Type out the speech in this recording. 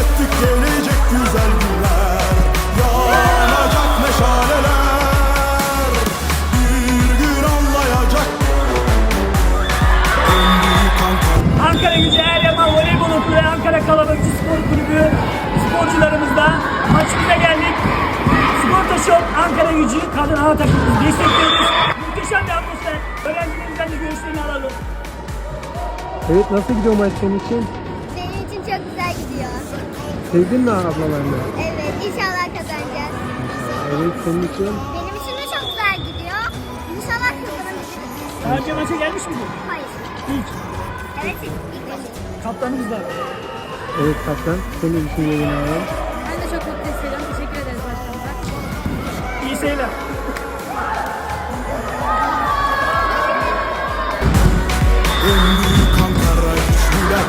ettik gelecek güzel günler Yanacak meşaleler Bir gün anlayacak En büyük Ankara Ankara Gücü Eryaman Voleybol Okulu ve Ankara Kalabalıkçı Spor Kulübü sporcularımızla maçımıza geldik. Sigorta Shop Ankara Gücü kadın ana takımımızı destekliyoruz. Muhteşem bir atmosfer. Öğrencilerimizden de görüşlerini alalım. Evet nasıl gidiyor maç senin için? Çok güzel gidiyor. Sevdin mi ablalarını? Evet, inşallah kazanacağız. Evet senin için. Benim için de çok güzel gidiyor. İnşallah kazanabiliriz. Daha önce maça gelmiş miydin? Hayır. İlk. Evet, ilk maçı. Kaptanımız da. Evet kaptan senin düşüncelerini alalım. Ben de çok mutlu hissediyorum. Teşekkür ederiz başkanımıza. İyi seyirler. En büyük Ankara güçlüler